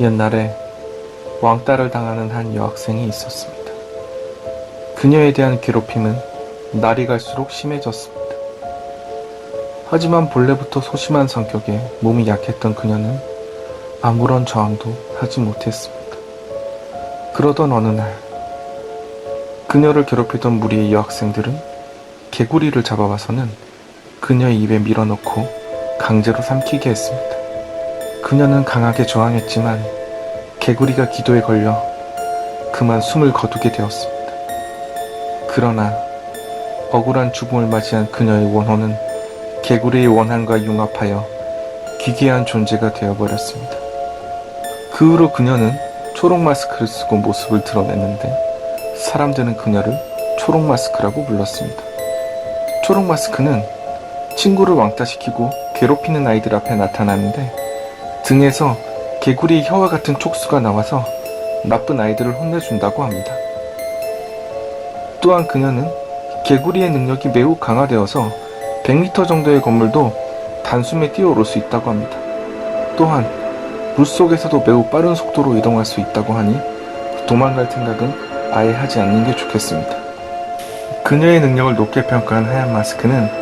옛날에 왕따를 당하는 한 여학생이 있었습니다. 그녀에 대한 괴롭힘은 날이 갈수록 심해졌습니다. 하지만 본래부터 소심한 성격에 몸이 약했던 그녀는 아무런 저항도 하지 못했습니다. 그러던 어느 날, 그녀를 괴롭히던 무리의 여학생들은 개구리를 잡아와서는 그녀의 입에 밀어넣고 강제로 삼키게 했습니다. 그녀는 강하게 저항했지만 개구리가 기도에 걸려 그만 숨을 거두게 되었습니다. 그러나 억울한 죽음을 맞이한 그녀의 원혼은 개구리의 원한과 융합하여 기괴한 존재가 되어버렸습니다. 그 후로 그녀는 초록 마스크를 쓰고 모습을 드러냈는데 사람들은 그녀를 초록 마스크라고 불렀습니다. 초록 마스크는 친구를 왕따시키고 괴롭히는 아이들 앞에 나타나는데 등에서 개구리의 혀와 같은 촉수가 나와서 나쁜 아이들을 혼내준다고 합니다. 또한 그녀는 개구리의 능력이 매우 강화되어서 100m 정도의 건물도 단숨에 뛰어오를 수 있다고 합니다. 또한 물 속에서도 매우 빠른 속도로 이동할 수 있다고 하니 도망갈 생각은 아예 하지 않는 게 좋겠습니다. 그녀의 능력을 높게 평가한 하얀 마스크는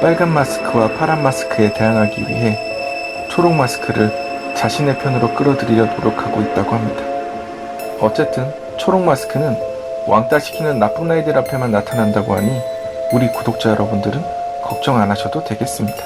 빨간 마스크와 파란 마스크에 대항하기 위해 초록 마스크를 자신의 편으로 끌어들이려 노력하고 있다고 합니다. 어쨌든 초록 마스크는 왕따시키는 나쁜 아이들 앞에만 나타난다고 하니 우리 구독자 여러분들은 걱정 안 하셔도 되겠습니다.